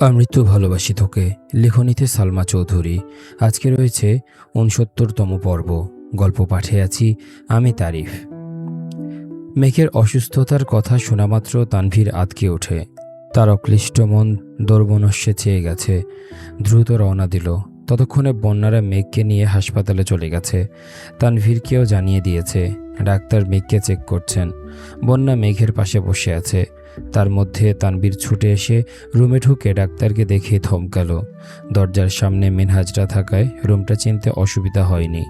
আমৃত্যু ভালোবাসি তোকে, লেখনীতে সালমা চৌধুরী। আজকে রয়েছে উনসত্তরতম পর্ব। গল্প পাঠে আছি, আমি তারিফ। মেঘের অসুস্থতার কথা শোনামাত্র তানভীর আতকে ওঠে। তার অক্লিষ্ট মন দর্বনস্যে চেয়ে গেছে। দ্রুত রওনা দিল। ততক্ষণে বন্যারা মেঘকে নিয়ে হাসপাতালে চলে গেছে। তানভীরকেও জানিয়ে দিয়েছে, ডাক্তার মেঘকে চেক করছেন। বন্যা মেঘের পাশে বসে আছে। তার মধ্যে তানবীর ছুটে এসে রুমে ঢুকে ডাক্তারকে দেখে থমকালো। দরজার সামনে মিনহাজরা থাকায় রুমটা চিনতে অসুবিধা হয়নি।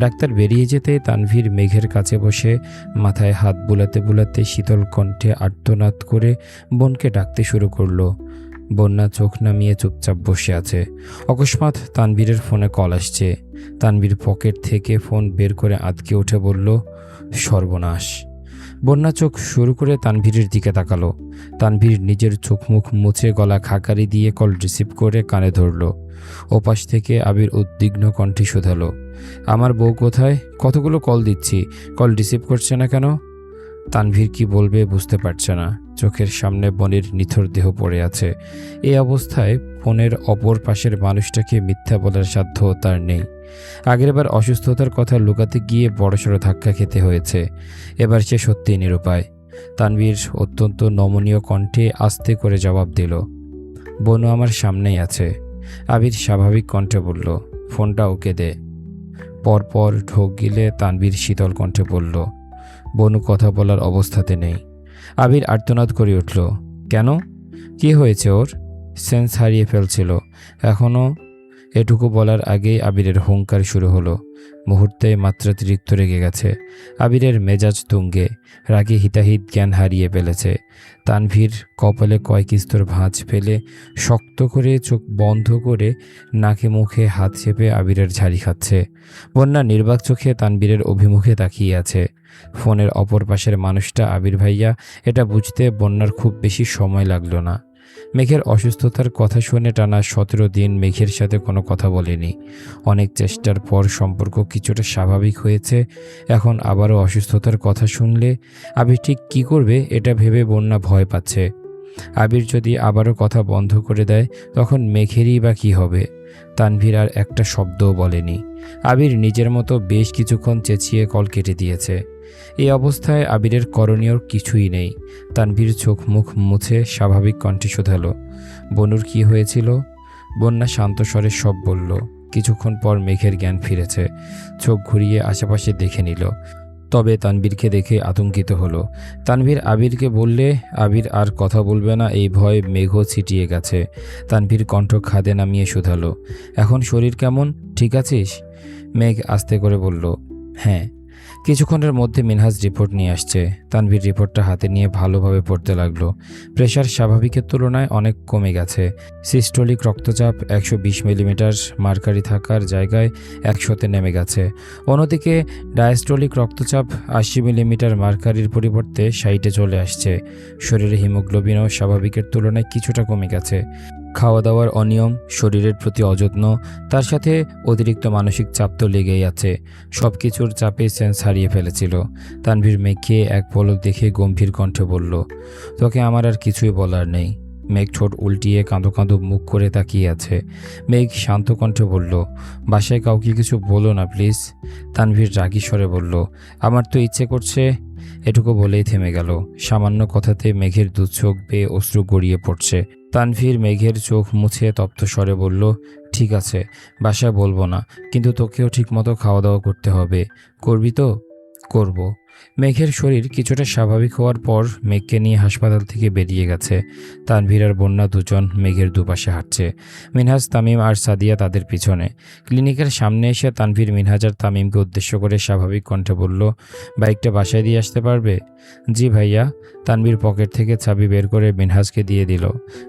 ডাক্তার বেরিয়ে যেতে তানভীর মেঘের কাছে বসে মাথায় হাত বুলাতে বুলাতে শীতল কণ্ঠে আর্তনাদ করে বোনকে ডাকতে শুরু করল। বন্যা চোখ নামিয়ে চুপচাপ বসে আছে। অকস্মাৎ তানবীরের ফোনে কল আসছে। তানবীর পকেট থেকে ফোন বের করে আতকে উঠে বলল, সর্বনাশ। বন্যা চোখ শুরু করে তানভীরের দিকে তাকালো। তানভীর নিজের চোখ মুখ মুছে গলা খাকারি দিয়ে কল রিসিভ করে কানে ধরল। ওপাশ থেকে আবির উদ্বিগ্ন কণ্ঠে শোধালো, আমার বউ কোথায়? কতগুলো কল দিচ্ছি? কল রিসিভ করছে না কেন? তানভীর কি বলবে বুঝতে পারছে না। চোখের সামনে বনের নিথর দেহ পড়ে আছে। এই অবস্থায় ফোনের অপর পাশের মানুষটাকে মিথ্যা বলার সাধ্য তার নেই। আগেরবার অসুস্থতার কথা লুকাতে গিয়ে বড়সড় ধাক্কা খেতে হয়েছে। এবার সে সত্যিই নিরুপায়। তানবীর অত্যন্ত নমনীয় কণ্ঠে আস্তে করে জবাব দিল, বনু আমার সামনেই আছে। আবির স্বাভাবিক কণ্ঠে বলল, ফোনটা ওকে দে। পরপর ঢোক গিলে তানবীর শীতল কণ্ঠে বলল, বনু কথা বলার অবস্থাতে নেই। আবির আর্তনাদ করে উঠল, কেন? কি হয়েছে ওর? সেন্স হারিয়ে ফেলছিল। এখনও এটুকু বলার আগেই আবিরের হুঙ্কার শুরু হলো। মুহূর্তে মাত্রাতিরিক্ত রেগে গেছে। আবিরের মেজাজ তুঙ্গে, রাগে হিতাহিত জ্ঞান হারিয়ে ফেলেছে। তানভীর কপালে কয়েক স্তর ভাঁজ ফেলে শক্ত করে চোখ বন্ধ করে নাকে মুখে হাত চেপে আবিরের ঝাড়ি খাচ্ছে। বন্যা নির্বাক চোখে তানবীরের অভিমুখে তাকিয়ে আছে। ফোনের অপর পাশের মানুষটা আবির ভাইয়া, এটা বুঝতে বন্যার খুব বেশি সময় লাগল না। মেঘের অসুস্থতার কথা শুনে টানা সতেরো দিন মেঘের সাথে কোনো কথা বলেনি। অনেক চেষ্টার পর সম্পর্ক কিছুটা স্বাভাবিক হয়েছে। এখন আবারও অসুস্থতার কথা শুনলে আবি ঠিক কী করবে এটা ভেবে বন্যা ভয় পাচ্ছে। আবির যদি আবারও কথা বন্ধ করে দেয়, তখন মেঘেরই বা কী হবে? তানভীর আর একটা শব্দও বলেনি। আবির নিজের মতো বেশ কিছুক্ষণ চেঁচিয়ে কল কেটে দিয়েছে। এই অবস্থায় আবিরের করণীয় কিছুই নেই। তানভীর চোখ মুখ মুছে স্বাভাবিক কণ্ঠে শোধালো। বনুর কি হয়েছিল? বন্যা শান্ত স্বরে সব বলল। কিছুক্ষণ পর মেঘের জ্ঞান ফিরেছে। চোখ ঘুরিয়ে আশেপাশে দেখে নিল। তবে তানবীরকে দেখে আতঙ্কিত হলো। তানভীর আবিরকে বললে, আবির আর কথা বলবে না, এই ভয় মেঘ ছিটিয়ে গেছে তানভীর কণ্ঠ খাদে নামিয়ে শুধালো। এখন শরীর কেমন? ঠিক আছিস মেঘ আস্তে করে বলল হ্যাঁ। কিছুক্ষণের মধ্যে মিনহাজ রিপোর্ট নিয়ে আসছে। তানভীর রিপোর্টটা হাতে নিয়ে ভালোভাবে পড়তে লাগল। প্রেশার স্বাভাবিকের তুলনায় অনেক কমে গেছে। সিস্টোলিক রক্তচাপ একশো বিশ মিলিমিটার, মার্কারি থাকার জায়গায় একশোতে নেমে গেছে। অন্যদিকে, ডায়াস্টোলিক রক্তচাপ আশি মিলিমিটার, মার্কারির পরিবর্তে সাইটে চলে আসছে। শরীরে হিমোগ্লোবিনও স্বাভাবিকের তুলনায় কিছুটা কমে গেছে। খাওয়া দাওয়ার অনিয়ম, শরীরের প্রতি অযত্ন, তার সাথে অতিরিক্ত মানসিক চাপ তো লেগেই আছে। সব কিছুর চাপে সেন্স হারিয়ে ফেলেছিল। তানভীর মেঘকে এক পলক দেখে গম্ভীর কণ্ঠে বলল, তোকে আমার আর কিছুই বলার নেই। মেঘ ঠোঁট উল্টিয়ে কাঁদো কাঁদো মুখ করে তাকিয়ে আছে। মেঘ শান্ত কণ্ঠে বলল, বাসায় কাউকে কিছু বলো না, প্লিজ। তানভীর রাগী স্বরে বলল, আমার তো ইচ্ছে করছে। এটুকু বলেই থেমে গেল। সামান্য কথাতে মেঘের দু চোখ বেয়ে অশ্রু গড়িয়ে পড়ছে। তানভীর মেঘের চোখ মুছে তপ্ত স্বরে বলল, ঠিক আছে, বাসায় বলব না, কিন্তু তোকেও ঠিকমতো খাওয়া দাওয়া করতে হবে। করবি তো? করব। মেঘের শরীর কিছুটা স্বাভাবিক হওয়ার পর মেঘকে নিয়ে হাসপাতাল থেকে বেরিয়ে গেছে। তানভীর আর বন্যা দুজন মেঘের দুপাশে হাঁটছে। মিনহাজ, তামিম আর সাদিয়া তাদের পিছনে। ক্লিনিকের সামনে এসে তানভীর, মিনহাজ আর তামিমকে উদ্দেশ্য করে স্বাভাবিক কণ্ঠে বলল, বাইকটা বাসায় দিয়ে আসতে পারবে? জি ভাইয়া। তানভীর পকেট থেকে চাবি বের করে মিনহাজকে দিয়ে দিল।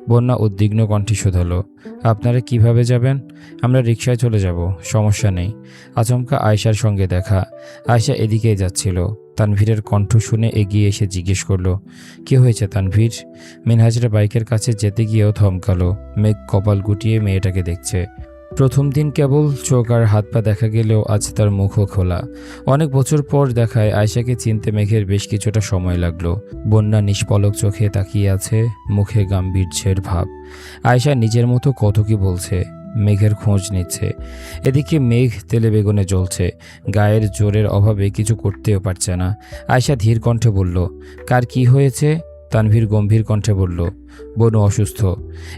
বন্যা উদ্বিগ্ন কণ্ঠে শোধালো, আপনারা কীভাবে যাবেন? আমরা রিক্সায় চলে যাব, সমস্যা নেই। আচমকা আয়শার সঙ্গে দেখা। আয়শা এদিকেই যাচ্ছিল। তানভীরের কণ্ঠ শুনে এগিয়ে এসে জিজ্ঞেস করল, কি হয়েছে তানভীর? মিনহাজরা বাইকের কাছে যেতে গিয়েও থমকালো। মেঘ কপাল গুটিয়ে মেয়েটাকে দেখছে। প্রথম দিন কেবল চোখ আর হাত পা দেখা গেলেও আজ তার মুখও খোলা। অনেক বছর পর দেখায় আয়শাকে চিনতে মেঘের বেশ কিছুটা সময় লাগল। বন্যা নিষ্পলক চোখে তাকিয়ে আছে মুখে গাম্ভীর্যের ভাব। আয়শা নিজের মতো কত কি বলছে। মেঘের খোঁজ নিচ্ছে। এদিকে মেঘ তেলে বেগুনে জ্বলছে। গায়ের জোরের অভাবে কিছু করতেও পারছে না। আয়শা ধীর কণ্ঠে বলল, কার কি হয়েছে? তানভীর গম্ভীর কণ্ঠে বলল, বনু অসুস্থ।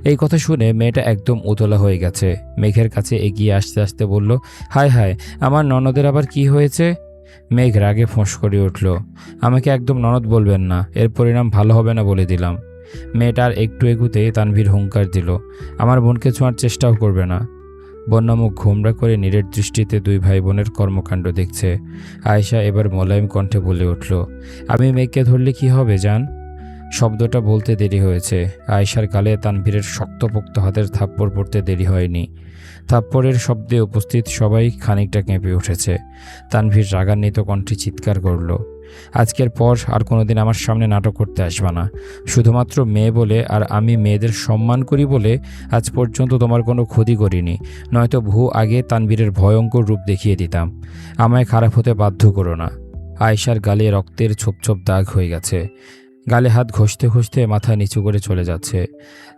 এই কথা শুনে মেয়েটা একদম উতলা হয়ে গেছে। মেঘের কাছে এগিয়ে আসতে আসতে বলল, হায় হায়, আমার ননদের আবার কি হয়েছে? মেঘ রাগে ফোঁস করে উঠল, আমাকে একদম ননদ বলবেন না, এর পরিণাম ভালো হবে না বলে দিলাম। মেয়েটার একটু এগুতে তানভীর হুঙ্কার দিল, আমার বোনকে ছোঁয়ার চেষ্টাও করবে না। বন্যামুখ ঘোমরা করে নীরের দৃষ্টিতে দুই ভাই বোনের কর্মকাণ্ড দেখছে। আয়শা এবার মোলায়েম কণ্ঠে বলে উঠল, আমি মেঘকে ধরলে কি হবে, জান? শব্দটা বলতে দেরি হয়েছে। আয়শার গালে তানভীরের শক্তপোক্ত হাতের থাপ্পড় পড়তে দেরি হয়নি। থাপ্পড়ের শব্দে উপস্থিত সবাই খানিকটা কেঁপে উঠেছে। তানভীর রাগান্বিত কণ্ঠে চিৎকার করল আজকের পর আর কোনোদিন আমার সামনে নাটক করতে আসবে না। শুধুমাত্র মেয়ে বলে আর আমি মেয়েদের সম্মান করি বলে আজ পর্যন্ত তোমার কোনো ক্ষতি করিনি। নয়তো বহু আগে তানবীরের ভয়ঙ্কর রূপ দেখিয়ে দিতাম। আমায় খারাপ হতে বাধ্য করো না। আয়শার গালে রক্তের ছোপ ছোপ দাগ হয়ে গেছে। গালে হাত ঘষতে ঘষতে মাথা নিচু করে চলে যাচ্ছে।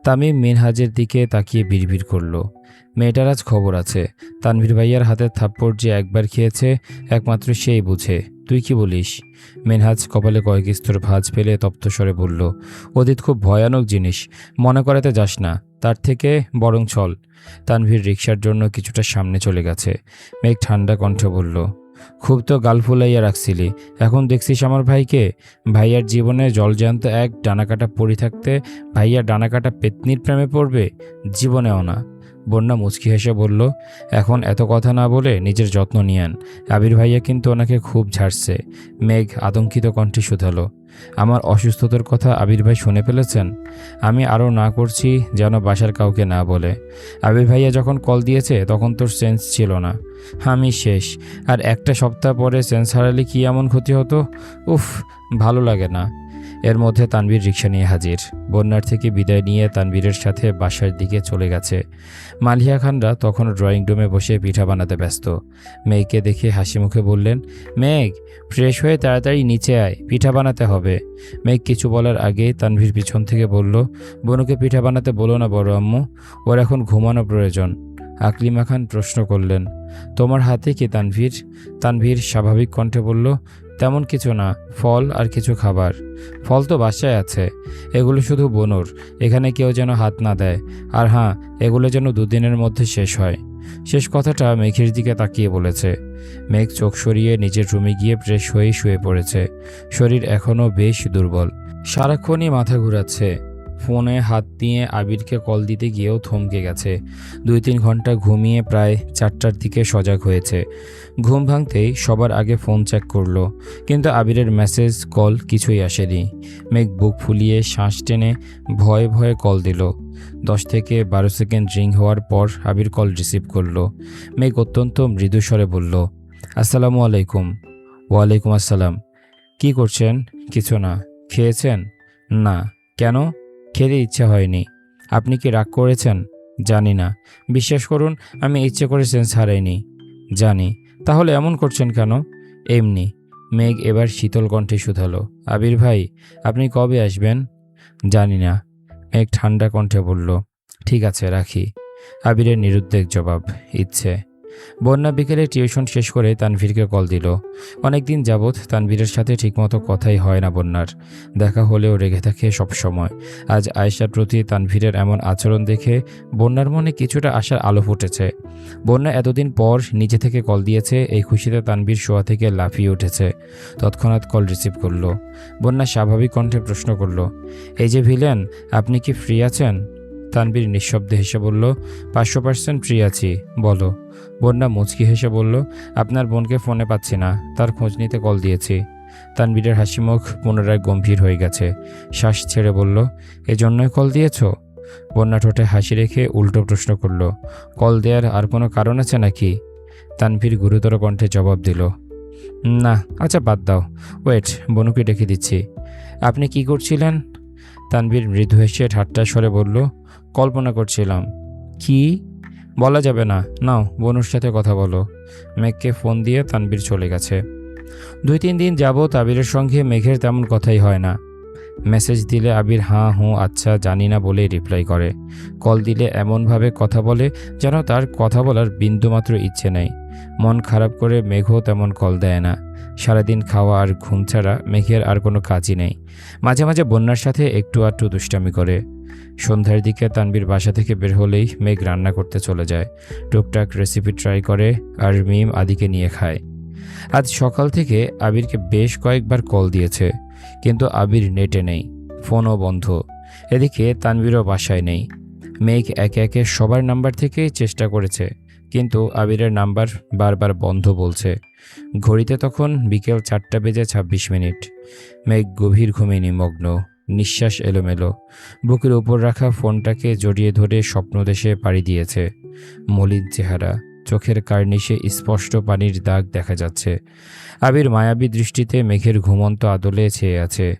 তামিম মিনহাজের দিকে তাকিয়ে বিড়বিড় করল। মেয়েটার আজ খবর আছে। তানভীর ভাইয়ার হাতের থাপ্পড় যে একবার খেয়েছে, একমাত্র সেই বুঝে। তুই কি বলিস? মেনহাজ কপালে কয়েক স্তর ভাঁজ ফেলে তপ্তস্বরে বলল অতীত খুব ভয়ানক জিনিস, মনে করাতে যাস না, তার থেকে বরং চল। তানভীর রিক্সার জন্য কিছুটা সামনে চলে গেছে। মেঘ ঠান্ডা কণ্ঠে বলল, খুব তো গাল ফুলাইয়া রাখছিলি, এখন দেখছিস আমার ভাইকে? ভাইয়ার জীবনে জলজান্ত এক ডানাকাটা পড়ি থাকতে ভাইয়া ডানাকাটা পেতনির প্রেমে পড়বে? জীবনেও না। বন্যা মুচকি হেসে বলল, এখন এত কথা না বলে নিজের যত্ন নিয়েন আবির ভাইয়া কিন্তু ওনাকে খুব ঝাড়ছে। মেঘ আতঙ্কিত কণ্ঠে শুধালো, আমার অসুস্থতার কথা আবির ভাই শুনে ফেলেছেন? আমি আরও না করছি যেন বাসার কাউকে না বলে। আবির ভাইয়া যখন কল দিয়েছে, তখন তোর সেন্স ছিল না। আমি শেষ, আর একটা সপ্তাহ পরে সেন্স হারালে কি এমন ক্ষতি হতো? উফ, ভালো লাগে না। এর মধ্যে তানবীর রিক্সা নিয়ে হাজির। বন্যার থেকে বিদায় নিয়ে তানবীরের সাথে বাসার দিকে চলে গেছে। মালিয়া খানরা তখন ড্রয়িং রুমে বসে পিঠা বানাতে ব্যস্ত। মেয়েকে দেখে হাসি মুখে বললেন, মেঘ, ফ্রেশ হয়ে তাড়াতাড়ি নিচে আয়, পিঠা বানাতে হবে। মেঘ কিছু বলার আগেই তানভীর পিছন থেকে বলল, বনুকে পিঠা বানাতে বলো না বড় আম্মু, ওর এখন ঘুমানো প্রয়োজন। আকলিমা খান প্রশ্ন করলেন, তোমার হাতে কি তানভীর? তানভীর স্বাভাবিক কণ্ঠে বলল, তেমন কিছু না, ফল আর কিছু খাবার। ফল তো বাসায় আছে, এগুলো শুধু বনুর, এখানে কেউ যেন হাত না দেয়। আর হ্যাঁ এগুলো যেন দুদিনের মধ্যে শেষ হয়। শেষ কথাটা মেঘের দিকে তাকিয়ে বলেছে। মেঘ চোখ সরিয়ে নিজের রুমে গিয়ে ফ্রেশ হয়ে শুয়ে পড়েছে। শরীর এখনও বেশ দুর্বল। সারাক্ষণই মাথা ঘুরাচ্ছে। ফোনে হাত দিয়ে আবিরকে কল দিতে গিয়েও থমকে গেছে। দুই তিন ঘণ্টা ঘুমিয়ে প্রায় চারটার দিকে সজাগ হয়েছে। ঘুম ভাঙতেই সবার আগে ফোন চেক করল, কিন্তু আবিরের মেসেজ কল কিছুই আসেনি। মেঘ বুক ফুলিয়ে শ্বাস টেনে ভয়ে ভয়ে কল দিল। দশ থেকে বারো সেকেন্ড রিং হওয়ার পর আবির কল রিসিভ করল। মেঘ অত্যন্ত মৃদুস্বরে বলল, আসসালামু আলাইকুম। ওয়ালাইকুম আসসালাম। কি করছেন? কিছু না। খেয়েছেন? না। কেন? খেতে ইচ্ছে হয়নি। আপনি কি রাগ করেছেন? জানি না। বিশ্বাস করুন, আমি ইচ্ছে করে সেন্স হারাইনি। জানি। তাহলে এমন করছেন কেন? এমনি। মেঘ এবার শীতল কণ্ঠে শুধালো। আবির ভাই, আপনি কবে আসবেন? জানি না। মেঘ ঠান্ডা কণ্ঠে বলল, ঠিক আছে, রাখি। আবিরের নিরুদ্বেগ জবাব, ইচ্ছে। বন্যা বিকেলে টিউশন শেষ করে তানভীরকে কল দিল। অনেকদিন যাবৎ তানভীরের সাথে ঠিকমতো কথাই হয় না বন্যার। দেখা হলেও রেগে থাকে সবসময়। আজ আয়েশার প্রতি তানভীরের এমন আচরণ দেখে বন্যার মনে কিছুটা আশার আলো ফুটেছে। বন্যা এতদিন পর নিজে থেকে কল দিয়েছে, এই খুশিতে তানভীর শোয়া থেকে লাফিয়ে উঠেছে। তৎক্ষণাৎ কল রিসিভ করল। বন্যা স্বাভাবিক কণ্ঠে প্রশ্ন করল, এই যে ভিলেন, আপনি কি ফ্রি আছেন? তানবীর নিঃশব্দে হেসে বলল, পাঁচশো পার্সেন্ট ফ্রি আছি, বলো। বন্যা মুচকি হেসে বলল, আপনার বোনকে ফোনে পাচ্ছি না, তার খোঁজ নিতে কল দিয়েছি। তানবীরের হাসি মুখ পুনরায় গম্ভীর হয়ে গেছে। শ্বাস ছেড়ে বলল, এজন্যই কল দিয়েছ? বন্যা ঠোঁটে হাসি রেখে উল্টো প্রশ্ন করল, কল দেওয়ার আর কোনো কারণ আছে নাকি? তানভীর গুরুতর কণ্ঠে জবাব দিল, না আচ্ছা বাদ দাও। ওয়েট, বনুকে ডেকে দিচ্ছি। আপনি কি করছিলেন? তানভীর মৃদু হেসে ঠাট্টা স্বরে বলল, কল্পনা করছিলাম। কি? বলা যাবে না। নাও, বনুর সাথে কথা বলো। মেঘকে ফোন দিয়ে তানবীর চলে গেছে। দুই তিন দিন যাবৎ আবিরের সঙ্গে মেঘের তেমন কথাই হয় না। মেসেজ দিলে আবির হাঁ, হুঁ আচ্ছা জানি না বলে রিপ্লাই করে। কল দিলে এমনভাবে কথা বলে যেন তার কথা বলার বিন্দুমাত্র ইচ্ছে নেই। মন খারাপ করে মেঘও তেমন কল দেয় না। সারাদিন খাওয়া আর ঘুম ছাড়া মেঘের আর কোনো কাজই নেই। মাঝে মাঝে বন্যার সাথে একটু আধটু দুষ্টামি করে। সন্ধ্যার দিকে তানবীর বাসা থেকে বের হলেই মেঘ রান্না করতে চলে যায়। টুকটাক রেসিপি ট্রাই করে আর মিম আদিকে নিয়ে খায়। আজ সকাল থেকে আবিরকে বেশ কয়েকবার কল দিয়েছে, কিন্তু আবির নেটে নেই ফোনও বন্ধ। এদিকে তানবীরও বাসায় নেই। মেঘ একে একে সবার নাম্বার থেকেই চেষ্টা করেছে, কিন্তু আবিরের নাম্বার বারবার বন্ধ বলছে। ঘড়িতে তখন বিকেল চারটা বেজে ছাব্বিশ মিনিট। মেঘ গভীর ঘুমে নিমগ্ন। নিঃশ্বাস এলোমেলো। বুকের উপর রাখা ফোনটাকে জড়িয়ে ধরে স্বপ্নদেশে পাড়ি দিয়েছে। মলিন চেহারা, চোখের কার্নিশে স্পষ্ট পানির দাগ দেখা যাচ্ছে। আবির মায়াবী দৃষ্টিতে মেঘের ঘুমন্ত আদলে ছেয়ে আছে।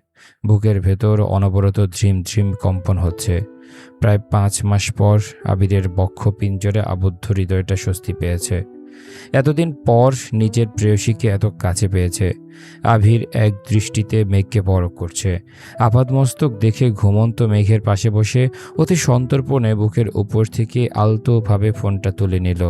বুকের ভেতর অনবরত ঝিম ঝিম কম্পন হচ্ছে। প্রায় পাঁচ মাস পর আবিরের বক্ষ পিঞ্জরে আবদ্ধ হৃদয়টা স্বস্তি পেয়েছে। এতদিন পর নিজের প্রেয়সীকে এত কাছে পেয়েছে। আভির এক দৃষ্টিতে মেঘকে বড় করছে। আপাদমস্তক দেখে ঘুমন্ত মেঘের পাশে বসে অতি সন্তর্পণে বুকের উপর থেকে আলতোভাবে ফোনটা তুলে নিল।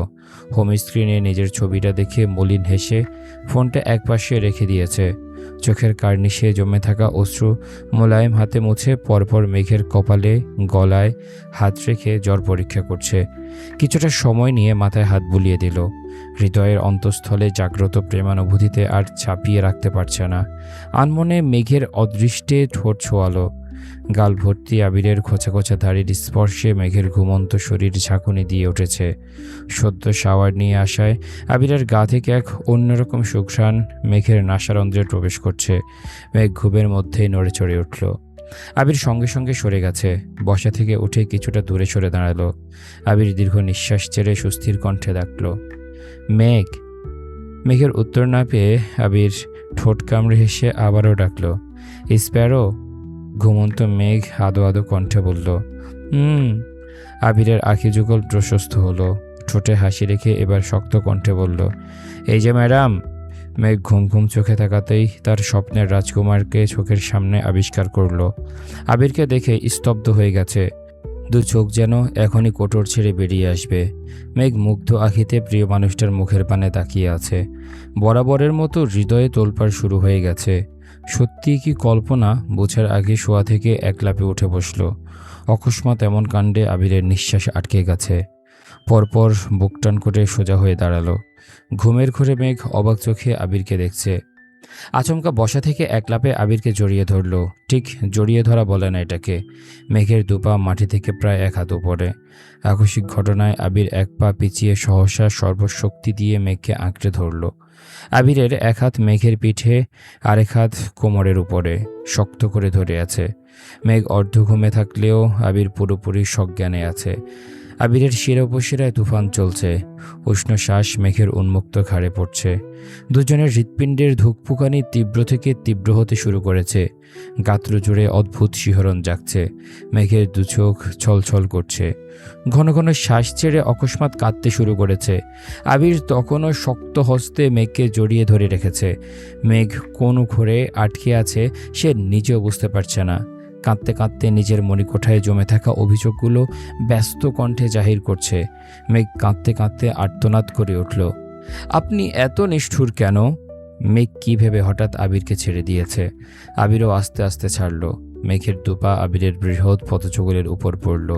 হোম স্ক্রিনে নিজের ছবিটা দেখে মলিন হেসে ফোনটা একপাশে রেখে দিয়েছে। চোখের কার্নিশে জমে থাকা অশ্রু মোলায়েম হাতে মুছে পরপর মেঘের কপালে, গলায় হাত রেখে জ্বর পরীক্ষা করছে। কিছুটা সময় নিয়ে মাথায় হাত বুলিয়ে দিল। হৃদয়ের অন্তঃস্থলে জাগ্রত প্রেমানুভূতিতে আর চাপিয়ে রাখতে পারছে না। আনমনে মেঘের অদৃষ্টে ঠোঁট ছোয়ালো। গাল ভর্তি আবিরের খোঁচা খোঁচা দাড়ির স্পর্শে মেঘের ঘুমন্ত শরীর ঝাঁকুনি দিয়ে উঠেছে। সদ্য শাওয়ার নিয়ে আসায় আবিরের গা থেকে এক অন্যরকম সুঘ্রাণ মেঘের নাসারন্ধ্রে প্রবেশ করছে। মেঘ ঘুমের মধ্যেই নড়ে চড়ে উঠল। আবির সঙ্গে সঙ্গে সরে গেছে। বসা থেকে উঠে কিছুটা দূরে সরে দাঁড়াল। আবির দীর্ঘ নিঃশ্বাস ছেড়ে সুস্থির কণ্ঠে ডাকল, মেঘ! মেঘের উত্তর না পেয়ে আবির ঠোঁট কামড়ে হেসে আবারও ডাকল, স্প্যারো! ঘুমন্ত মেঘ আদো আদো কণ্ঠে বলল হুম আবিরের আখি যুগল প্রশস্ত হলো। ঠোঁটে হাসি রেখে এবার শক্ত কণ্ঠে বলল, এই যে ম্যাডাম, মেঘ ঘুম ঘুম চোখে থাকাতেই তার স্বপ্নের রাজকুমারকে চোখের সামনে আবিষ্কার করল। আবিরকে দেখে স্তব্ধ হয়ে গেছে, দু চোখ যেন এখনই কোটর ছেড়ে বেরিয়ে আসবে। মেঘ মুগ্ধ আখিতে প্রিয় মানুষটার মুখের পানে তাকিয়ে আছে। বরাবরের মতো হৃদয়ে তোলপাড় শুরু হয়ে গেছে। সত্যিই কি কল্পনা বোঝার আগে শোয়া থেকে এক লাফে উঠে বসল। অকস্মাৎ এমন কাণ্ডে আবিরের নিঃশ্বাস আটকে গেছে। পরপর বুক টান করে সোজা হয়ে দাঁড়াল। ঘুমের ঘরে মেঘ অবাক চোখে আবিরকে দেখছে। আচমকা বসা থেকে এক লাপে আবিরকে জড়িয়ে ধরল। ঠিক জড়িয়ে ধরা বলে না এটাকে। মেঘের দুপা মাটি থেকে প্রায় এক হাত উপরে। আকস্মিক ঘটনায় আবির এক পা পিছিয়ে সহসা সর্বশক্তি দিয়ে মেঘকে আঁকড়ে ধরল। আবিরের এক হাত মেঘের পিঠে, আরেক হাত কোমরের উপরে, শক্ত করে ধরে আছে। মেঘ অর্ধ ঘুমে থাকলেও আবির পুরোপুরি সজ্ঞানে আছে। আবিরের শিরোপশিরায় তুফান চলছে। উষ্ণ শ্বাস মেঘের উন্মুক্ত ঘাড়ে পড়ছে। দুজনের হৃৎপিণ্ডের ধুকপুকানি তীব্র থেকে তীব্র হতে শুরু করেছে। গাত্র জুড়ে অদ্ভুত শিহরণ জাগছে। মেঘের দুচোখ ছলছল করছে। ঘন ঘন শ্বাস ছেড়ে অকস্মাৎ কাঁদতে শুরু করেছে। আবির তখনও শক্ত হস্তে মেঘকে জড়িয়ে ধরে রেখেছে। মেঘ কোন ঘরে আটকে আছে সে নিজেও বুঝতে পারছে না। কাঁদতে কাঁদতে নিজের মণিকোঠায় জমে থাকা অভিযোগগুলো ব্যস্ত কণ্ঠে জাহির করছে। মেঘ কাঁদতে কাঁদতে আর্তনাদ করে উঠল। আপনি এত নিষ্ঠুর কেন? মেঘ কী ভেবে হঠাৎ আবিরকে ছেড়ে দিয়েছে? আবিরও আস্তে আস্তে ছাড়ল। মেঘের দুপা আবিরের বৃহৎ পথচগলের উপর পড়ল।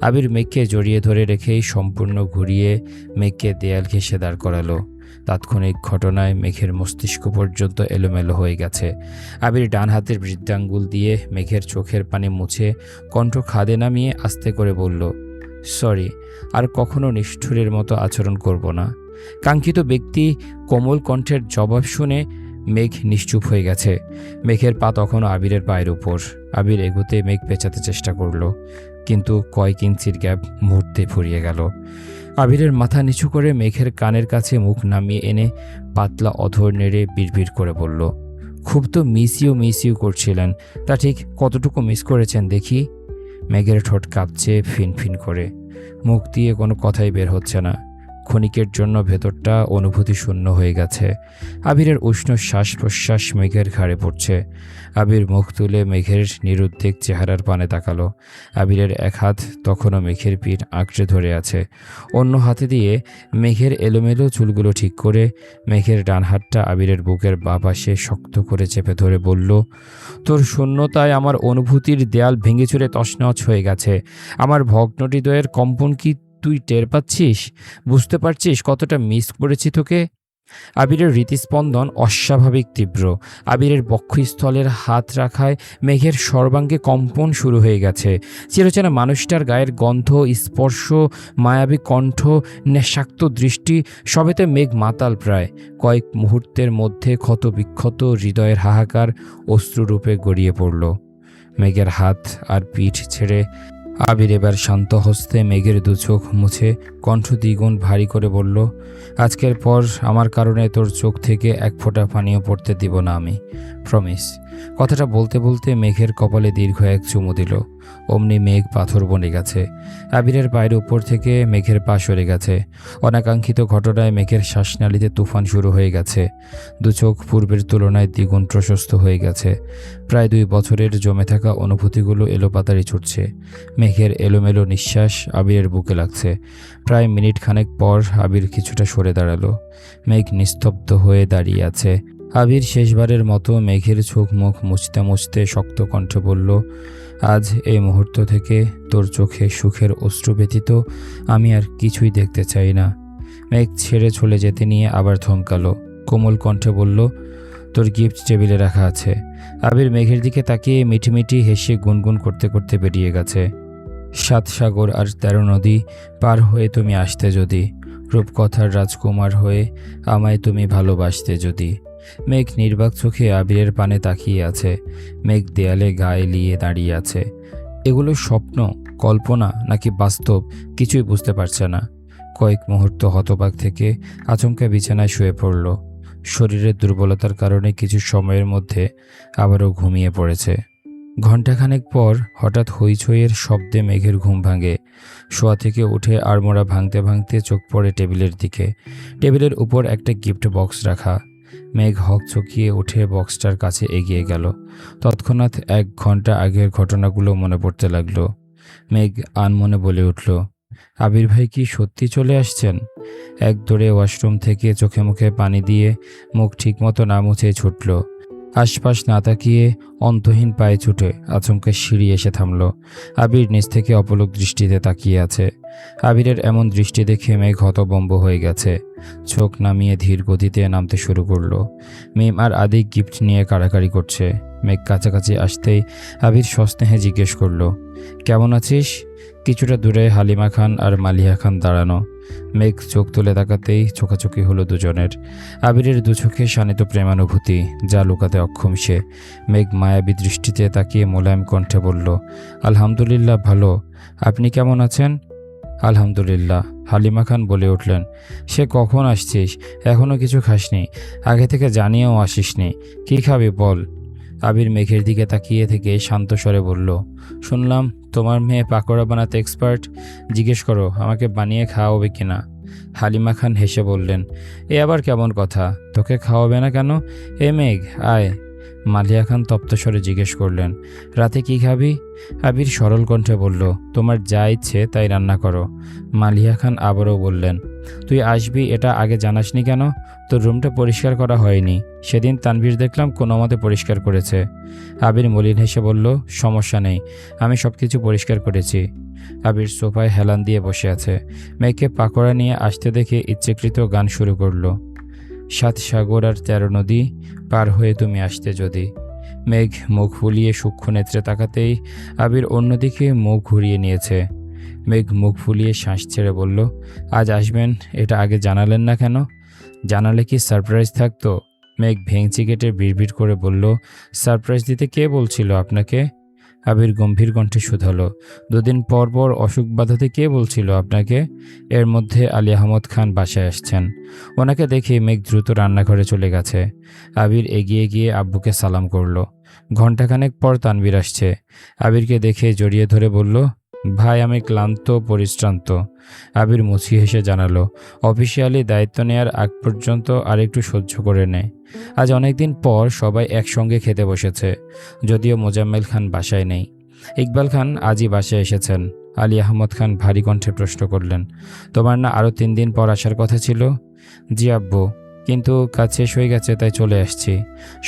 আবির মেঘকে জড়িয়ে ধরে রেখেই সম্পূর্ণ ঘুরিয়ে মেঘকে দেয়াল ঘেঁষে দাঁড় করালো। তাৎক্ষণিক ঘটনায় মেঘের মস্তিষ্ক পর্যন্ত এলোমেলো হয়ে গেছে। আবির ডান হাতের বৃদ্ধাঙ্গুল দিয়ে মেঘের চোখের পানি মুছে কণ্ঠ খাদে নামিয়ে আস্তে করে বলল, সরি, আর কখনো নিষ্ঠুরের মতো আচরণ করব না। কাঙ্ক্ষিত ব্যক্তি কোমল কণ্ঠের জবাব শুনে মেঘ নিশ্চুপ হয়ে গেছে। মেঘের পা তখনও আবিরের পায়ের উপর। আবির এগোতে মেঘ পেঁচাতে চেষ্টা করল, কিন্তু কয়েক ইঞ্চির গ্যাপ মুহূর্তে ফুরিয়ে গেল। আবিরের মাথা নিচু করে মেঘের কানের কাছে মুখ নামিয়ে এনে পাতলা অধর নেড়ে বিড়বিড় করে বলল, খুব তো মিস ইউ মিস ইউ করছিলেন, তা ঠিক কতটুকু মিস করেছেন দেখি? মেঘের ঠোঁট কাঁপছে ফিনফিন করে, মুখ দিয়ে কোনো কথাই বের হচ্ছে না। ক্ষণিকের জন্য ভেতরটা অনুভূতি শূন্য হয়ে গেছে। আবিরের উষ্ণ শ্বাস প্রশ্বাস মেঘের ঘাড়ে পড়ছে। আবির মুখ তুলে মেঘের নিরুদ্বেগ চেহারার পানে তাকালো। আবিরের এক হাত তখনও মেঘের পিঠ আঁকড়ে ধরে আছে। অন্য হাতে দিয়ে মেঘের এলোমেলো চুলগুলো ঠিক করে মেঘের ডান হাতটা আবিরের বুকের বা পাশে শক্ত করে চেপে ধরে বলল, তোর শূন্যতায় আমার অনুভূতির দেয়াল ভেঙে চুরে তছনছ হয়ে গেছে। আমার ভগ্ন হৃদয়ের কম্পন কি তুই টের পাচ্ছিস? বুঝতে পারছিস কতটা মিস করেছি তোকে? আবিরের হৃতিস্পন্দন অস্বাভাবিক তীব্র। আবিরের বক্ষস্থলের হাত রাখায় মেঘের সর্বাঙ্গে কম্পন শুরু হয়ে গেছে। চিরচেনা মানুষটার গায়ের গন্ধ, স্পর্শ, মায়াবী কণ্ঠ, নেশাক্ত দৃষ্টি, সবেতে মেঘ মাতাল প্রায়। কয়েক মুহূর্তের মধ্যে ক্ষত বিক্ষত হৃদয়ের হাহাকার অশ্রুরূপে গড়িয়ে পড়ল। মেঘের হাত আর পিঠ ছেড়ে আবির এবার শান্ত হস্তে মেঘের দু চোখ মুছে কণ্ঠ দ্বিগুণ ভারী করে বলল, আজকের পর আমার কারণে তোর চোখ থেকে এক ফোঁটা পানিও পড়তে দিব না আমি প্রমিস কথাটা বলতে বলতে মেঘের কপালে দীর্ঘ এক চুমু দিল। অমনি মেঘ পাথর বনে গেছে। আবিরের পায়ের উপর থেকে মেঘের পা সরে গেছে। অনাকাঙ্ক্ষিত ঘটনায় মেঘের শ্বাসনালীতে তুফান শুরু হয়ে গেছে। দু চোখ পূর্বের তুলনায় দ্বিগুণ প্রশস্ত হয়ে গেছে। প্রায় দুই বছরের জমে থাকা অনুভূতিগুলো এলোপাতাড়ি ছুটছে। মেঘের এলোমেলো নিঃশ্বাস আবিরের বুকে লাগছে। প্রায় মিনিট খানেক পর আবির কিছুটা সরে দাঁড়াল। মেঘ নিস্তব্ধ হয়ে দাঁড়িয়ে আছে। আবির শেষবারের মতো মেঘের চোখ মুখ মুছতে মুছতে শক্ত কণ্ঠে বলল, আজ এই মুহূর্ত থেকে তোর চোখে সুখের অশ্রু ব্যতীত আমি আর কিছুই দেখতে চাই না। মেঘ ছেড়ে চলে যেতে নিয়ে আবার থমকালো। কোমল কণ্ঠে বলল, তোর গিফট টেবিলে রাখা আছে। আবির মেঘের দিকে তাকিয়ে মিটিমিটি হেসে গুনগুন করতে করতে বেরিয়ে গেছে। সাত সাগর আর তেরো নদী পার হয়ে তুমি আসতে যদি, রূপকথার রাজকুমার হয়ে আমায় তুমি ভালোবাসতে যদি। মেঘ নির্বাক চোখে আবিরের পানে তাকিয়ে আছে। মেঘ দেয়ালে গায়ে লিয়ে দাঁড়িয়ে আছে। এগুলো স্বপ্ন, কল্পনা নাকি বাস্তব, কিছুই বুঝতে পারছে না। কয়েক মুহূর্ত হতবাক থেকে আচমকা বিছানায় শুয়ে পড়ল। শরীরের দুর্বলতার কারণে কিছু সময়ের মধ্যে আবারও ঘুমিয়ে পড়েছে। ঘণ্টাখানেক পর হঠাৎ হইচইয়ের শব্দে মেঘের ঘুম ভাঙে। শোয়া থেকে উঠে আড়মোড়া ভাঙতে ভাঙতে চোখ পড়ে টেবিলের দিকে। টেবিলের উপর একটা গিফট বক্স রাখা। মেঘ হক চকিয়ে উঠে বক্সটার কাছে এগিয়ে গেল। তৎক্ষণাৎ এক ঘণ্টা আগের ঘটনাগুলো মনে পড়তে লাগল। মেঘ আনমনে বলে উঠল, আবির ভাই কি সত্যি চলে আসছেন? এক দৌড়ে ওয়াশরুম থেকে চোখে মুখে পানি দিয়ে মুখ ঠিকমতো না মুছে ছুটল। আশপাশ না তাকিয়ে অন্তহীন পায়ে ছুটে আচমকা সিঁড়ি এসে থামল। আবির নিচ থেকে অপলক দৃষ্টিতে তাকিয়ে আছে। আবিরের এমন দৃষ্টি দেখে মেঘ হতবম্ব হয়ে গেছে। চোখ নামিয়ে ধীর গতিতে নামতে শুরু করল। মিম আর আদি গিফট নিয়ে কাড়াকাড়ি করছে। মেঘ কাছাকাছি আসতেই আবির সস্নেহে জিজ্ঞেস করল, কেমন আছিস? কিছুটা দূরে হালিমা খান আর মালিয়া খান দাঁড়ানো। মেঘ চোখ তুলে তাকাতেই চোখাচোখি হলো দুজনের। আবিরের দু চোখে শানিত প্রেমানুভূতি, যা লুকাতে অক্ষম সে। মেঘ মায়াবী দৃষ্টিতে তাকিয়ে মোলায়েম কণ্ঠে বলল, আলহামদুলিল্লাহ, ভালো। আপনি কেমন আছেন? আলহামদুলিল্লাহ, হালিমা খান বলে উঠলেন। সে কখন আসছিস? এখনও কিছু খাসনি। আগে থেকে জানিয়েও আসিসনি। কী খাবি বল? আবির মেঘের দিকে তাকিয়ে থেকে শান্ত স্বরে বলল, শুনলাম তোমার মেয়ে পাকোড়া বানাতে এক্সপার্ট জিজ্ঞেস করো, আমাকে বানিয়ে খাওয়াবে কিনা? হালিমা খান হেসে বললেন, এ আবার কেমন কথা? তোকে খাওয়াবে না কেন? এ মেঘ, আয়। মালিয়া খান তপ্তস্বরে জিজ্ঞেস করলেন, রাতে কি খাবি? আবির সরল কণ্ঠে বলল, তোমার যা ইচ্ছে তাই রান্না করো। মালিয়া খান আবারও বললেন তুই আসবি, এটা আগে জানাসনি কেন? তোর রুমটা পরিষ্কার করা হয়নি। সেদিন তানভীর দেখলাম কোনো মতে পরিষ্কার করেছে। আবির মলিন হেসে বলল, সমস্যা নেই, আমি সব কিছু পরিষ্কার করেছি। আবির সোফায় হেলান দিয়ে বসে আছে। মেয়েকে পাকোড়া নিয়ে আসতে দেখে ইচ্ছেকৃত গান শুরু করল। সাত সাগর আর তেরো নদী, পার হয়ে তুমি আসতে যদি। মেঘ মুখ ফুলিয়ে সূক্ষ্ম নেত্রে তাকাতেই আবির অন্যদিকে মুখ ঘুরিয়ে নিয়েছে। মেঘ মুখ ফুলিয়ে শ্বাস ছেড়ে বলল, আজ আসবেন, এটা আগে জানালেন না কেন? জানালে কি সারপ্রাইজ থাকতো? মেঘ ভেংচি কেটে বিড়বিড় করে বলল, সারপ্রাইজ দিতে কে বলছিল আপনাকে? আবির গম্ভীর কণ্ঠে শুধালো, দুদিন পর পর অসুখ বাধাতে কে বলছিল আপনাকে? এর মধ্যে আলী আহমদ খান বাসায় আসছেন। ওনাকে দেখে মেঘ দ্রুত রান্নাঘরে চলে গেছে। আবির এগিয়ে গিয়ে আব্বুকে সালাম করল। ঘণ্টাখানেক পর তানবির আসছে। আবিরকে দেখে জড়িয়ে ধরে বলল ভাই, আমি ক্লান্ত, পরিশ্রান্ত। আবির মুছি হেসে জানালো, অফিসিয়ালি দায়িত্ব নেয়ার আগ পর্যন্ত আরেকটু সহ্য করে নেয় আজ অনেকদিন পর সবাই একসঙ্গে খেতে বসেছে, যদিও মোজাম্মেল খান বাসায় নেই। ইকবাল খান আজই বাসায় এসেছেন। আলী আহমদ খান ভারী কণ্ঠে প্রশ্ন করলেন, তোমার না আরও তিন দিন পর আসার কথা ছিল? জি আব্বু, কিন্তু কাজ শেষ হয়ে গেছে, তাই চলে আসছি।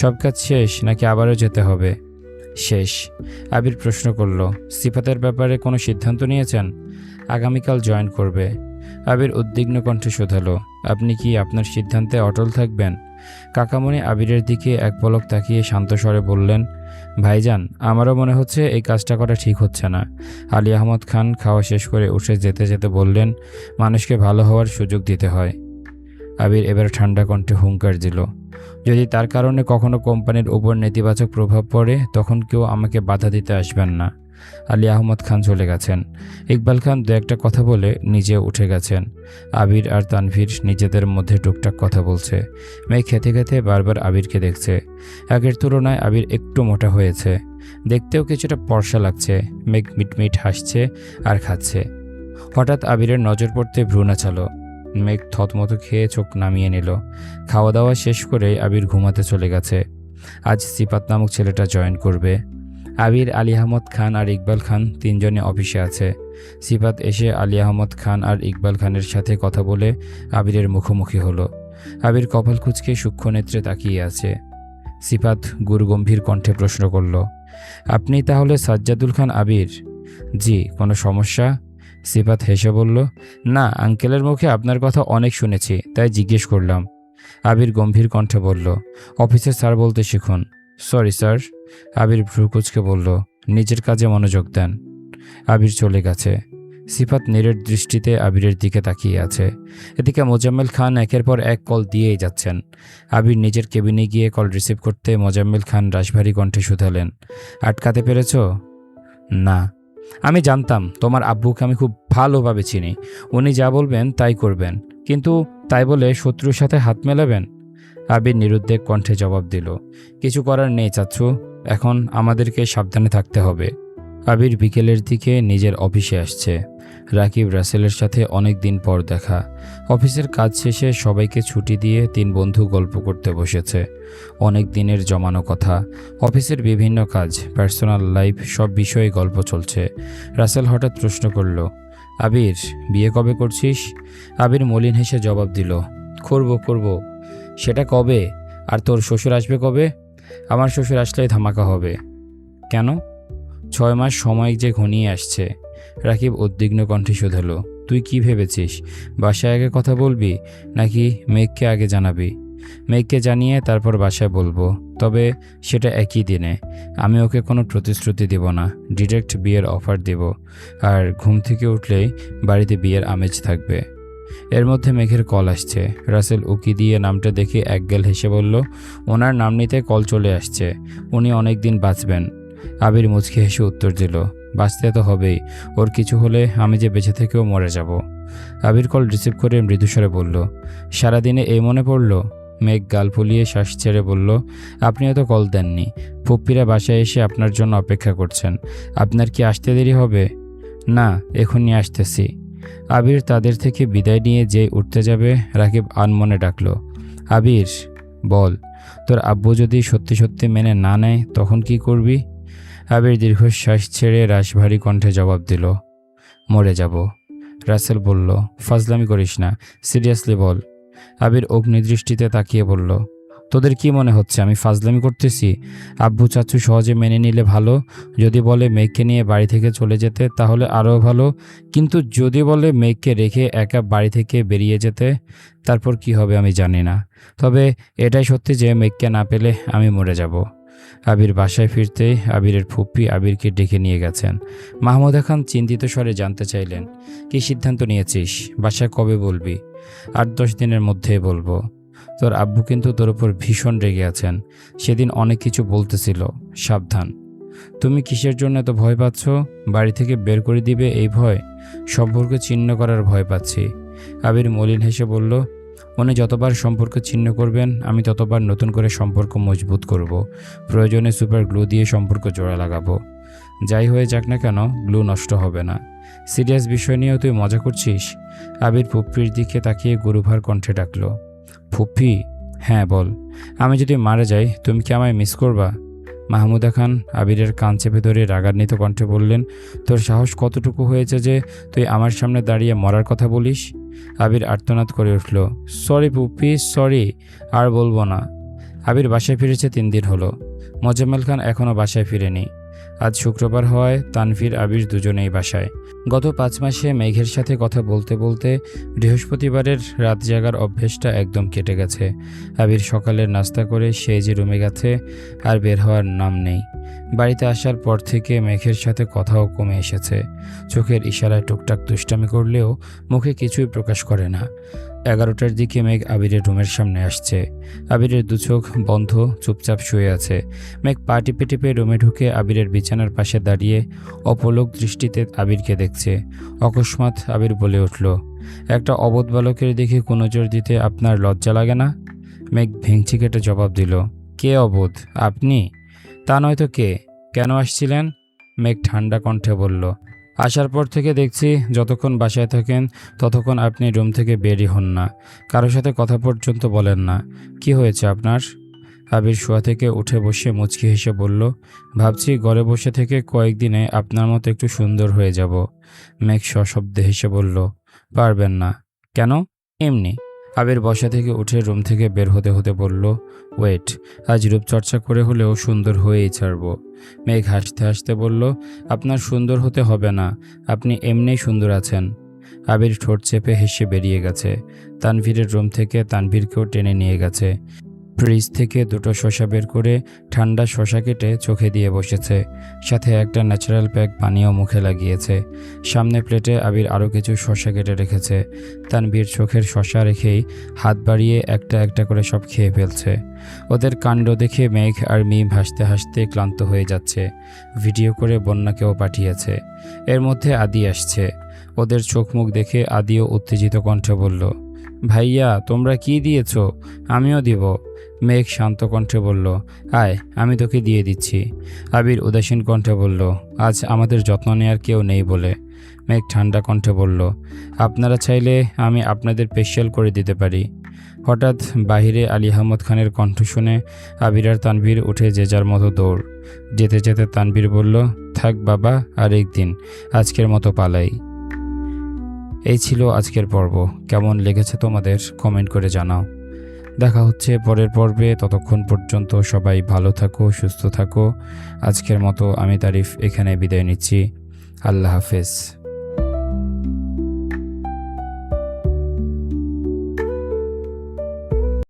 সব কাজ শেষ, নাকি আবারও যেতে হবে? শেষ। আবির প্রশ্ন করল, সিফাতের ব্যাপারে কোনো সিদ্ধান্ত নিয়েছেন? আগামীকাল জয়েন করবে। আবির উদ্বিগ্ন কণ্ঠে শোধালো, আপনি কি আপনার সিদ্ধান্তে অটল থাকবেন? কাকামণি আবিরের দিকে এক পলক তাকিয়ে শান্ত স্বরে বললেন, ভাইজান, আমারও মনে হচ্ছে এই কাজটা করা ঠিক হচ্ছে না। আলী আহমদ খান খাওয়া শেষ করে উঠে যেতে যেতে বললেন, মানুষকে ভালো হওয়ার সুযোগ দিতে হয়। আবির এবার ঠান্ডা কণ্ঠে হুঙ্কার দিল যদি তার কারণে কখনো কোম্পানির উপর নেতিবাচক প্রভাব পড়ে, তখন কেউ আমাকে বাধা দিতে আসবেন না। আলী আহমদ খান চলে গেছেন। ইকবাল খান দু একটা কথা বলে নিজে উঠে গেছেন। আবির আর তানভীর নিজেদের মধ্যে টুকটাক কথা বলছে। মেয়ে খেতে খেতে বারবার আবিরকে দেখছে। আগের তুলনায় আবির একটু মোটা হয়েছে। দেখতেও কিছুটা পর্ষা লাগছে। মেঘ মিটমিট হাসছে আর খাচ্ছে। হঠাৎ আবিরের নজর পড়তে ভ্রু নাচালো। মেঘ থতমতো খেয়ে চোখ নামিয়ে নিল। খাওয়া দাওয়া শেষ করে আবির ঘুমাতে চলে গেছে। আজ সিপাত নামক ছেলেটা জয়েন করবে। আবির, আলী আহমদ খান আর ইকবাল খান তিনজনে অফিসে আছে। সিপাত এসে আলী আহমদ খান আর ইকবাল খানের সাথে কথা বলে আবিরের মুখোমুখি হলো। আবির কপাল কুচকে সূক্ষ্ম নেত্রে তাকিয়ে আছে। সিপাত গুরুগম্ভীর কণ্ঠে প্রশ্ন করল, আপনি তাহলে সাজ্জাদুল খান আবির? জি, কোনো সমস্যা? সিপাত হেসে বলল, না, আঙ্কেলের মুখে আপনার কথা অনেক শুনেছি, তাই জিজ্ঞেস করলাম। আবির গম্ভীর কণ্ঠে বলল অফিসে স্যার বলতে শিখুন। Sorry, sir. আবির ভ্রুকুচকে বলল, নিজের কাজে মনোযোগ দেন। আবির চলে গেছে। সিফাত নীরের দৃষ্টিতে আবিরের দিকে তাকিয়ে আছে। এদিকে মোজাম্মেল খান একের পর এক কল দিয়েই যাচ্ছেন। আবির নিজের কেবিনে গিয়ে কল রিসিভ করতে মোজাম্মেল খান রাশভারী কণ্ঠে শুধালেন, আটকাতে পেরেছ? না। আমি জানতাম তোমার আব্বুকে আমি খুব ভালোভাবে চিনি। উনি যা বলবেন তাই করবেন। কিন্তু তাই বলে শত্রুর সাথে হাত মেলাবেন? আবির নিরুদ্বেগ কণ্ঠে জবাব দিল, কিছু করার নেই চাচ্ছু এখন আমাদেরকে সাবধানে থাকতে হবে। আবির বিকেলের দিকে নিজের অফিসে আসছে। রাকিব রাসেলের সাথে অনেক দিন পর দেখা। অফিসের কাজ শেষে সবাইকে ছুটি দিয়ে তিন বন্ধু গল্প করতে বসেছে। অনেক দিনের জমানো কথা, অফিসের বিভিন্ন কাজ, পার্সোনাল লাইফ, সব বিষয়ে গল্প চলছে। রাসেল হঠাৎ প্রশ্ন করল, আবির, বিয়ে কবে করছিস? আবির মলিন হেসে জবাব দিল, করব করব। সেটা কবে? আর তোর শ্বশুর আসবে কবে? আমার শ্বশুর আসলেই ধামাকা হবে। কেন? ছয় মাস সময় যে ঘনিয়ে আসছে। রাকিব উদ্বিগ্ন কণ্ঠে শুধালো, তুই কি ভেবেছিস? বাসায় আগে কথা বলবি নাকি মেঘকে আগে জানাবি? মেঘকে জানিয়ে তারপর বাসায় বলব, তবে সেটা একই দিনে। আমি ওকে কোনো প্রতিশ্রুতি দেব না, ডিরেক্ট বিয়ের অফার দেব, আর ঘুম থেকে উঠলেই বাড়িতে বিয়ের আমেজ থাকবে। এর মধ্যে মেঘের কল আসছে। রাসেল উকি দিয়ে নামটা দেখে একগেল হেসে বলল, ওনার নাম নিতে কল চলে আসছে। উনি অনেক দিন বাঁচবেন। আবির মুচকি হেসে উত্তর দিল বাঁচতে তো হবেই। ওর কিছু হলে আমি যে বেঁচে থেকেও মরে যাব। আবির কল রিসিভ করে মৃদুস্বরে বলল, সারাদিনে এই মনে পড়ল? মেঘ গাল ফুলিয়ে শ্বাস ছেড়ে বলল, আপনি হয়তো কল দেননি। ফুপ্পিরা বাসায় এসে আপনার জন্য অপেক্ষা করছেন। আপনার কি আসতে দেরি হবে? না, এখনই আসতেছি। আবির তাদের থেকে বিদায় নিয়ে যে উঠতে যাবে, রাকিব আনমনে ডাকল, আবির, বল, তোর আব্বু যদি সত্যি সত্যি মেনে না নেয়, তখন কি করবি? আবির দীর্ঘশ্বাস ছেড়ে রাশভারী কণ্ঠে জবাব দিল, মরে যাব। রাসেল বলল, ফাজলামি করিস না, সিরিয়াসলি বল। আবির অগ্নিদৃষ্টিতে তাকিয়ে বলল, তোদের কি মনে হচ্ছে, আমি ফাজলামি করতেছি? আব্বু চাচ্ছু সহজে মেনে নিলে ভালো, যদি বলে মেয়েকে নিয়ে বাড়ি থেকে চলে যেতে তাহলে আরও ভালো, কিন্তু যদি বলে মেয়েকে রেখে একা বাড়ি থেকে বেরিয়ে যেতে, তারপর কি হবে আমি জানি না। তবে এটাই সত্যি যে মেঘকে না পেলে আমি মরে যাব। আবির বাসায় ফিরতেই আবিরের ফুপ্পি আবিরকে ডেকে নিয়ে গেছেন। মাহমুদা খান চিন্তিত স্বরে জানতে চাইলেন, কি সিদ্ধান্ত নিয়েছিস? বাসায় কবে বলবি? আট দশ দিনের মধ্যে বলব। তোর আব্বু কিন্তু তোর উপর ভীষণ রেগে আছেন। সেদিন অনেক কিছু বলতেছিল। সাবধান। তুমি কিসের জন্য এত ভয় পাচ্ছ? বাড়ি থেকে বের করে দিবে এই ভয়? সম্পর্ক ছিন্ন করার ভয় পাচ্ছি। আবির মলিন হেসে বলল উনি যতবার সম্পর্ক ছিন্ন করবেন, আমি ততবার নতুন করে সম্পর্ক মজবুত করব। প্রয়োজনে সুপার গ্লু দিয়ে সম্পর্ক জোড়া লাগাবো। যাই হয়ে যাক না কেন, গ্লু নষ্ট হবে না। সিরিয়াস বিষয় নিয়েও তুই মজা করছিস? আবির ফুপ্পির দিকে তাকিয়ে গুরুভার কণ্ঠে ডাকলো ফুপ্পি হ্যাঁ বল। আমি যদি মারা যাই, তুমি কি আমায় মিস করবা? মাহমুদা খান আবিরের কান চেপে ধরে রাগান্বিত কণ্ঠে বললেন, তোর সাহস কতটুকু হয়েছে যে তুই আমার সামনে দাঁড়িয়ে মরার কথা বলিস? আবির আর্তনাদ করে উঠল, সরি পুপি, সরি, আর বলব না। আবির বাসায় ফিরেছে তিন দিন হলো। মোজাম্মেল খান এখনও বাসায় ফিরেনি। আজ শুক্রবার হওয়ায় তানভীর, আবির দুজনেই বাসায়। গত পাঁচ মাসে মেঘের সাথে কথা বলতে বলতে বৃহস্পতিবারের রাত জাগার অভ্যেসটা একদম কেটে গেছে। আবির সকালের নাস্তা করে সে যে রুমে গেছে, আর বের হওয়ার নাম নেই। বাড়িতে আসার পর থেকে মেঘের সাথে কথাও কমে এসেছে। চোখের ইশারায় টুকটাক দুষ্টামি করলেও মুখে কিছুই প্রকাশ করে না। এগারোটার দিকে মেঘ আবিরের রুমের সামনে আসছে। আবিরের দু চোখ বন্ধ, চুপচাপ শুয়ে আছে। মেঘ পা টিপে টিপে রুমে ঢুকে আবিরের বিছানার পাশে দাঁড়িয়ে অপলোক দৃষ্টিতে আবিরকে দেখছে। অকস্মাৎ আবির বলে উঠল, একটা অবোধ বালকের দিকে কোনো জোর দিতে আপনার লজ্জা লাগে না? মেঘ ভেঙচি কেটে জবাব দিল, কে অবোধ? আপনি? তা নয়তো কে? কেন আসছিলেন? মেঘ ঠান্ডা কণ্ঠে বলল আসার পর থেকে দেখছি যতক্ষণ বাসায় থাকেন, ততক্ষণ আপনি রুম থেকে বেরই হন না। কারোর সাথে কথা পর্যন্ত বলেন না। কি হয়েছে আপনার? আবির শোয়া থেকে উঠে বসে মুচকি হেসে বলল, ভাবছি ঘরে বসে থেকে কয়েকদিনে আপনার মতো একটু সুন্দর হয়ে যাব। মেঘ সশব্দে হেসে বলল, পারবেন না। কেন? এমনি। আবির বসা থেকে উঠে রুম থেকে বের হতে হতে বলল, ওয়েট, আজ রূপচর্চা করে হলেও সুন্দর হয়েই ছাড়ব। মেঘ হাসতে হাসতে বলল, আপনার সুন্দর হতে হবে না, আপনি এমনিই সুন্দর আছেন। আবির ঠোঁট চেপে হেসে বেরিয়ে গেছে। তানভীরের রুম থেকে তানভীরকেও টেনে নিয়ে গেছে। ফ্রিজ থেকে দুটো শসা বের করে ঠান্ডা শশা কেটে চোখে দিয়ে বসেছে। সাথে একটা ন্যাচারাল প্যাক পানীয় মুখে লাগিয়েছে। সামনে প্লেটে আবির আরও কিছু শসা কেটে রেখেছে। তানভীর চোখের শশা রেখেই হাত বাড়িয়ে একটা একটা করে সব খেয়ে ফেলছে। ওদের কাণ্ড দেখে মেঘ আর মিম হাসতে হাসতে ক্লান্ত হয়ে যাচ্ছে। ভিডিও করে বন্যাকেও পাঠিয়েছে। এর মধ্যে আদি আসছে। ওদের চোখ মুখ দেখে আদিও উত্তেজিত কণ্ঠে বলল, ভাইয়া, তোমরা কি দিয়েছ? আমিও দিব। মেঘ শান্ত কণ্ঠে বলল, আয়, আমি তোকে দিয়ে দিচ্ছি। আবির উদাসীন কণ্ঠে বলল, আজ আমাদের যত্ন নেওয়ার কেউ নেই বলে। মেঘ ঠান্ডা কণ্ঠে বলল, আপনারা চাইলে আমি আপনাদের স্পেশাল করে দিতে পারি। হঠাৎ বাহিরে আলী আহমদ খানের কণ্ঠ শুনে আবির আর তানভীর উঠে যে যার মতো দৌড়। যেতে যেতে তানভীর বলল, থাক বাবা আর একদিন আজকের মতো পালাই। এই ছিল আজকের পর্ব। কেমন লেগেছে তোমাদের কমেন্ট করে জানাও। দেখা হচ্ছে পরের পর্বে। ততক্ষণ পর্যন্ত সবাই ভালো থাকো, সুস্থ থাকো। আজকের মতো আমি তারিফ এখানে বিদায় নিচ্ছি। আল্লাহ হাফেজ।